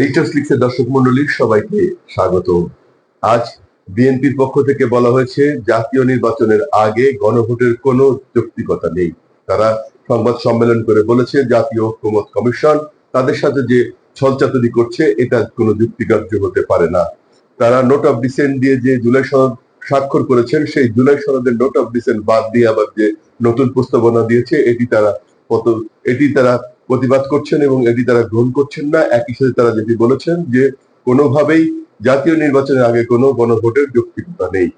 HS লিখছে দর্শক মন্ডলী সবাইকে স্বাগত আজ বিএনপির পক্ষ থেকে বলা হয়েছে, জাতীয় নির্বাচনের আগে গণভোটের কোনো যৌক্তিকতা নেই। তারা সংবাদ সম্মেলন করে বলেছে, জাতীয় ঐক্যমত কমিশন তাদের সাথে যে ছলচাতুরি করছে, এটা কোনো যুক্তিগ্রাহ্য হতে পারে না। তারা নোট অফ ডিসেন্ট দিয়ে যে জুলাই সনদ স্বাক্ষর করেছেন, সেই জুলাই সনদের নোট অফ ডিসেন্ট বাদ দিয়ে আবার যে নতুন প্রস্তাবনা দিয়েছে, এটি তারা কত এটি তারা প্রতিবাদ করছেন এবং এটি তারা গ্রহণ করছেন না, একই সাথে তারা যেটি বলেছেন যে কোনোভাবেই জাতীয় নির্বাচনের আগে কোনো গণভোটের যৌক্তিকতা নেই।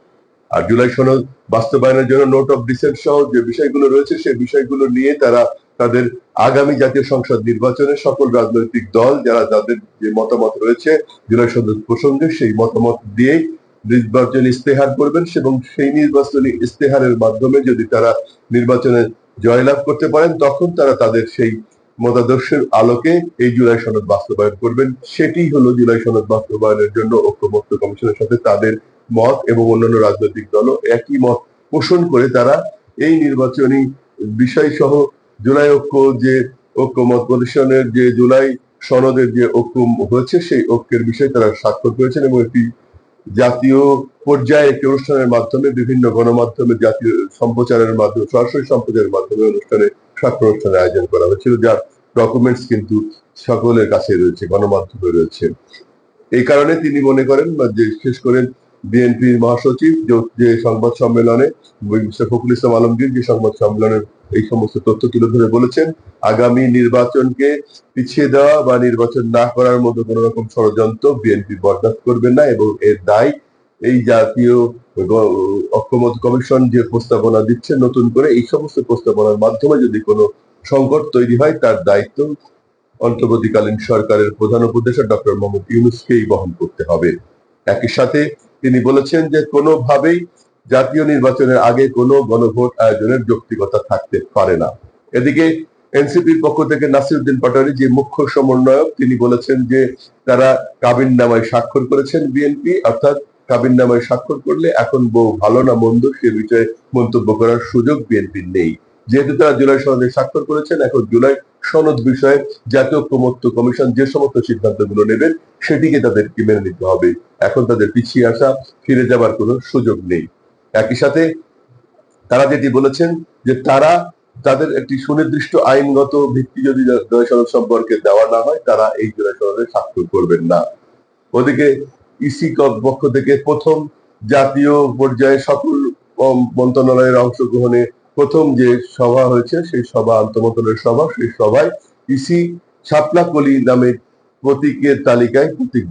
আর জুলাই সনদ বাস্তবায়নের জন্য নোট অফ ডিসেন্ট সহ যে বিষয়গুলো রয়েছে, সেই বিষয়গুলো নিয়ে তারা তাদের আগামী জাতীয় সংসদ নির্বাচনে সকল রাজনৈতিক দল যারা যাদের যে মতামত রয়েছে জুলাই সনদ প্রসঙ্গে, সেই মতামত দিয়েই নির্বাচন ইস্তেহার করবেন এবং সেই নির্বাচনী ইস্তেহারের মাধ্যমে যদি তারা নির্বাচনে জয়লাভ করতে পারেন, তখন তারা তাদের সেই মতাদর্শের আলোকে এই জুলাই সনদ বাস্তবায়ন করবেন। সেটি হলো জুলাই সনদ বাস্তবায়নের জন্য ঐক্যমত্য কমিশনের সাথে তাদের মত এবং অন্যান্য রাজনৈতিক দলও একই মত পোষণ করে তারা এই নির্বাচনী বিষয় সহ জুলাই ঐক্য যে ঐক্যমত প্রতিষ্ঠানের যে জুলাই সনদের যে ঐক্য হয়েছে, সেই ঐক্যের বিষয়ে তারা স্বাক্ষর করেছেন এবং একটি জাতীয় পর্যায়ে একটি অনুষ্ঠানের মাধ্যমে বিভিন্ন গণমাধ্যমে জাতীয় সম্প্রচারের মাধ্যমে, সরাসরি সম্প্রচারের মাধ্যমে অনুষ্ঠানে স্বাক্ষর অনুষ্ঠানের আয়োজন করা হয়েছিল, যার ডকুমেন্টস কিন্তু সকলের কাছে রয়েছে গণমাধ্যমে রয়েছে এই কারণে তিনি মনে করেন বা যে শেষ করেন বিএনপির মহাসচিব যে- সংবাদ সম্মেলনে ফখরুল ইসলাম আলমগীর যে সংবাদ সম্মেলনে এই সমস্ত তথ্য তুলে ধরে বলেছেন আগামী নির্বাচনকে পিছিয়ে দেওয়া বা নির্বাচন না করার মতো কোন রকম ষড়যন্ত্র বিএনপি বরদাস্ত করবে না এবং এর দায় এই জাতীয় ঐক্যমত কমিশন যে প্রস্তাবনা দিচ্ছে নতুন করে এই সমস্ত প্রস্তাবনার মাধ্যমে যদি কোনো সংকট তৈরি হয়, তার দায়িত্ব অন্তর্বর্তীকালীন সরকারের প্রধান উপদেষ্টা ডক্টর মোহাম্মদ ইউনুসকেই বহন করতে হবে। একই সাথে তিনি বলেছেন যে কোনোভাবেই জাতীয় নির্বাচনের আগে কোনো গণভোট আয়োজনের যৌক্তিকতা থাকতে পারে না। এদিকে এনসিপির পক্ষ থেকে নাসিরউদ্দিন পাটোয়ারি যে মুখ্য সমন্বয়ক, তিনি বলেছেন যে তারা কাবিন নামায় স্বাক্ষর করেছেন বিএনপি, অর্থাৎ কাবিন নামায় স্বাক্ষর করলে এখন বউ ভালো না, মন্দ, সে বিষয়ে মন্তব্য করার সুযোগ বিএনপির নেই। যেহেতু তারা জুলাই সনদে স্বাক্ষর করেছেন, এখন জুলাই সনদ বিষয়ে জাতীয় ঐক্যমত্য কমিশন যে সমস্ত সিদ্ধান্তগুলো নেবেন সেটিকে তাদেরকে মেনে নিতে হবে। এখন তাদের পিছিয়ে আসা, ফিরে যাবার কোনো সুযোগ নেই। একই সাথে তারা যেটি বলেছেন যে তারা তাদের একটি সুনির্দিষ্ট আইনগত ভিত্তি যদি জয় সনদ সম্পর্কে দেওয়া না হয়, তারা এই জয় সনদে স্বাক্ষর করবেন না। ওদিকে ইসি পক্ষ থেকে প্রথম জাতীয় পর্যায়ে সকল মন্ত্রণালয়ের অংশগ্রহণে প্রথম যে সভা হয়েছে, সেই সভা আন্তমন্ত্রণের সভা, সেই সভায় ইসি শাপলা কলি নামে প্রতীকের তালিকায় প্রতীক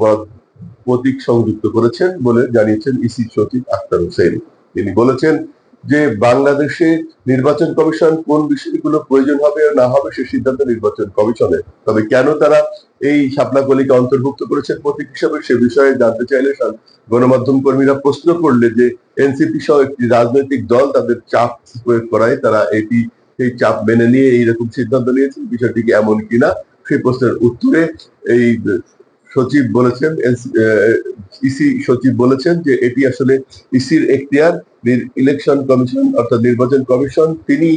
প্রতীক সংযুক্ত করেছেন বলে জানিয়েছেন ইসি সচিব আক্তার হোসেন। তিনি বলেছেন যে বাংলাদেশে নির্বাচন কমিশন কোন বিষয়গুলো প্রয়োজন হবে না হবে সে সিদ্ধান্ত নির্বাচন কমিশনের। তবে কেন তারা এই শাপলাকলিকে অন্তর্ভুক্ত করেছেন প্রতীক হিসাবে। সে বিষয়ে জানতে চাইলে গণমাধ্যম কর্মীরা প্রশ্ন করলে যে এনসিপি সহ একটি রাজনৈতিক দল তাদের চাপ প্রয়োগ করায় তারা এটি সেই চাপ মেনে নিয়ে এইরকম সিদ্ধান্ত নিয়েছে বিষয়টি কি এমন কিনা সেই প্রশ্নের উত্তরে এই সচিব বলেছেন ইসি সচিব বলেছেন যে এটি আসলে ইসির এখতিয়ার। ইলেকশন কমিশন অর্থাৎ নির্বাচন কমিশন, তিনি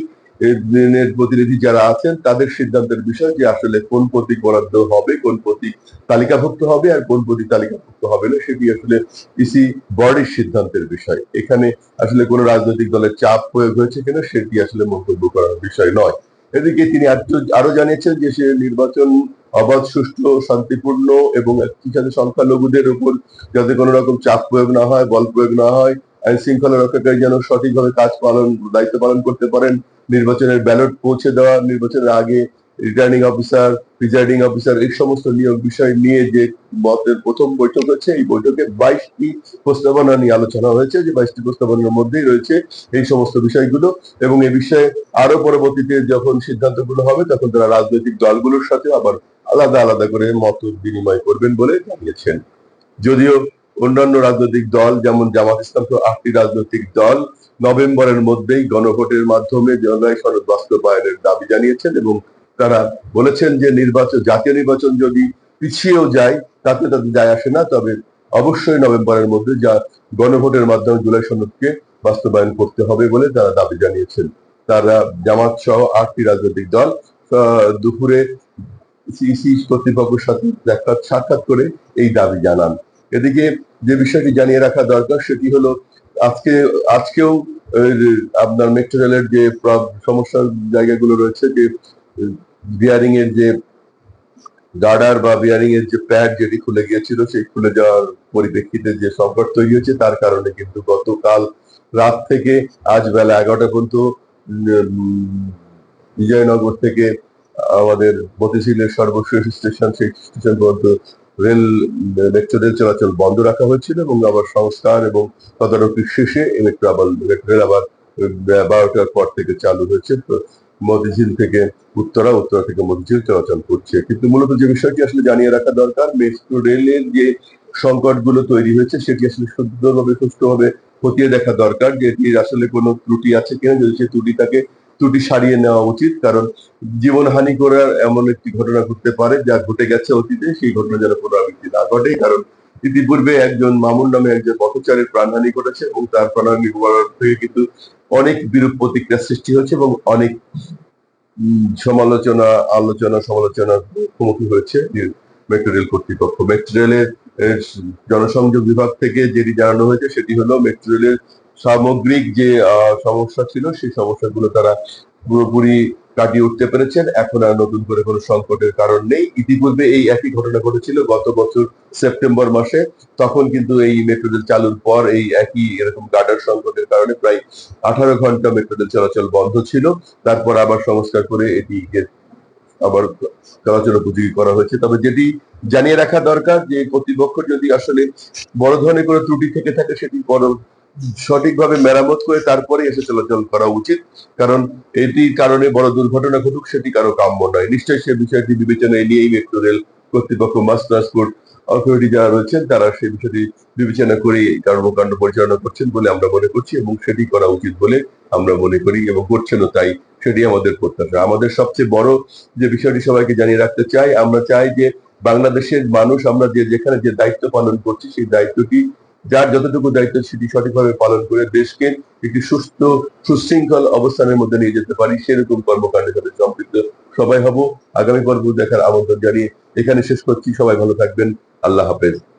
প্রতিনিধি যারা আছেন, তাদের সিদ্ধান্তের বিষয় যে আসলে কোন প্রতীক বরাদ্দ হবে, কোন প্রতীক তালিকাভুক্ত হবে আর কোন প্রতীক তালিকাভুক্ত হবে না, সেটি আসলে ইসি বডির সিদ্ধান্তের বিষয়। এখানে আসলে কোন রাজনৈতিক দলের চাপ প্রয়োগ হয়েছে কিনা, সেটি আসলে মন্তব্য করার বিষয় নয়। এদিকে তিনি আরো- জানিয়েছেন যে সে নির্বাচন অবাধ, সুষ্ঠু, শান্তিপূর্ণ এবং একই সাথে সংখ্যালঘুদের উপর যাতে কোনো রকম চাপ প্রয়োগ না হয়, বল প্রয়োগ না হয় আইন শৃঙ্খলা রক্ষাকারী যেন সঠিকভাবে কাজ পালন, দায়িত্ব পালন করতে পারেন। নির্বাচনের ব্যালট পৌঁছে দেওয়া, নির্বাচনের আগে রিটার্নিং অফিসার প্রিজাইডিং অফিসার এই সমস্ত নিয়োগ বিষয় নিয়ে যে মতের প্রথম বৈঠক হচ্ছে, এই বৈঠকে বাইশটি প্রস্তাবনা নিয়ে আলোচনা হয়েছে, যে বাইশটি প্রস্তাবনার মধ্যেই রয়েছে এই সমস্ত বিষয়গুলো। এবং এই বিষয়ে আরও পরবর্তীতে যখন সিদ্ধান্তগুলো হবে, তখন তারা রাজনৈতিক দলগুলোর সাথে আবার আলাদা আলাদা করে মত বিনিময় করবেন বলে জানিয়েছেন। যদিও অন্যান্য রাজনৈতিক দল, যেমন জামাত ইসলাম আটটি রাজনৈতিক দল নভেম্বরের মধ্যেই গণভোটের মাধ্যমে জনগণ সনদ বাস্তবায়নের দাবি জানিয়েছেন এবং তারা বলেছেন যে নির্বাচন, জাতীয় নির্বাচন যদি পিছিয়েও যায়, তাতে তাদের যায় আসে না, তবে অবশ্যই নভেম্বরের মধ্যে যা গণভোটের মাধ্যমে জুলাই সনদকে বাস্তবায়ন করতে হবে বলে তারা দাবি জানিয়েছেন। তারা জামাত সহ আটটি রাজনৈতিক দল দুপুরে সিসি কর্তৃপক্ষের সাথে সাক্ষাৎ করে এই দাবি জানান। এদিকে যে বিষয়টি জানিয়ে রাখা দরকার সেটি হলো আজকে, আজকেও আপনার মেট্রো রেলের যে সমস্যার জায়গাগুলো রয়েছে, যে বিয়ারিং এর যে গার্ডার বা বিয়ারিং এর যে প্যাড যেটি খুলে গিয়েছিল, সেই খুলে যাওয়ার পরিপ্রেক্ষিতে যে সংকট তৈরি হয়েছে তার কারণে কিন্তু গতকাল রাত থেকে আজ বেলা এগারোটা পর্যন্ত বিজয়নগর থেকে আমাদের মতিঝিলের সর্বশেষ স্টেশন সেই স্টেশন পর্যন্ত রেল মেট্রো রেল চলাচল বন্ধ রাখা হয়েছিল এবং আবার সংস্কার এবং তদারকি শেষে মেট্রো আবার রেল আবার বারোটার পর থেকে চালু হয়েছে। মতিঝিল থেকে উত্তরা উত্তরা থেকে মতিঝিল চলাচল করছে। কিন্তু মূলত যে বিষয়টি আসলে জানিয়ে রাখা দরকার, মেট্রো রেলের যে সংকটগুলো তৈরি হয়েছে, সেটি আসলে শুদ্ধভাবে সুষ্ঠুভাবে খতিয়ে দেখা দরকার যে এটির আসলে কোনো ত্রুটি আছে কিনা। যদি সেই ত্রুটি থাকে ত্রুটি সারিয়ে নেওয়া উচিত, কারণ জীবনহানি করার এমন একটি ঘটনা ঘটতে পারে যা ঘটে গেছে অতীতে, সেই ঘটনা যেন পুনরাবৃত্তি না ঘটে, কারণ ইতিপূর্বে একজন মামুন নামে একজন পথচারীর প্রাণহানি ঘটেছে এবং তার প্রাণহানি হওয়ার থেকে কিন্তু অনেক বিরূপ প্রতিক্রিয়া সৃষ্টি হয়েছে এবং অনেক সমালোচনা, আলোচনা সমালোচনার মুখোমুখি হয়েছে মেট্রো রেল কর্তৃপক্ষ। মেট্রো রেলের জনসংযোগ বিভাগ থেকে যেটি জানানো হয়েছে সেটি হলো মেট্রো রেলের সামগ্রিক যে সমস্যা ছিল, সেই সমস্যাগুলো তারা পুরোপুরি কাটিয়ে উঠতে পেরেছেন। এখন আর নতুন করে কোনো সংকটের কারণ নেই। ইতিপূর্বে এই একই ঘটনা ঘটেছিল গত বছর সেপ্টেম্বর মাসে। তখন কিন্তু এই মেট্রো রেল চালুর পর এই একই এরকম গার্ডার সংকটের কারণে প্রায় আঠারো ঘণ্টা মেট্রো রেল চলাচল বন্ধ ছিল। তারপর আবার সংস্কার করে এটি আবার চলাচল উপযোগী করা হয়েছে। তবে যেটি জানিয়ে রাখা দরকার যে, কর্তৃপক্ষ যদি আসলে বড় ধরনের কোনো ত্রুটি থেকে থাকে, সেটি বড় সঠিকভাবে মেরামত করে তারপরে এসে চলাচল করা উচিত, কারণ এটির কারণে বড় দুর্ঘটনা ঘটুক, সেটি কারও কাম্য নয়। নিশ্চয়ই সে বিষয়টি বিবেচনায় নিয়েই মেট্রো রেল কর্তৃপক্ষ, মাস ট্রান্সপোর্ট অথরিটি যারা রয়েছেন, তারা সেই বিষয়টি বিবেচনা করে এই কর্মকাণ্ড পরিচালনা করছেন বলে আমরা মনে করছি এবং সেটি করা উচিত বলে আমরা মনে করি এবং করছেনও তাই। সেটি আমাদের প্রত্যাশা। আমাদের সবচেয়ে বড় যে বিষয়টি সবাইকে জানিয়ে রাখতে চাই, আমরা চাই যে বাংলাদেশের মানুষ, আমরা যে যেখানে যে দায়িত্ব পালন করছি, সেই দায়িত্বটি যার যতটুকু দায়িত্ব সেটি সঠিকভাবে পালন করে দেশকে একটি সুস্থ, সুশৃঙ্খল অবস্থানের মধ্যে নিয়ে যেতে পারি, সেরকম কর্মকাণ্ডের সাথে সম্পৃক্ত সবাই হব। আগামী পর্ব দেখার আমন্ত্রণ জানিয়ে এখানে শেষ করছি। সবাই ভালো থাকবেন। আল্লাহ হাফেজ।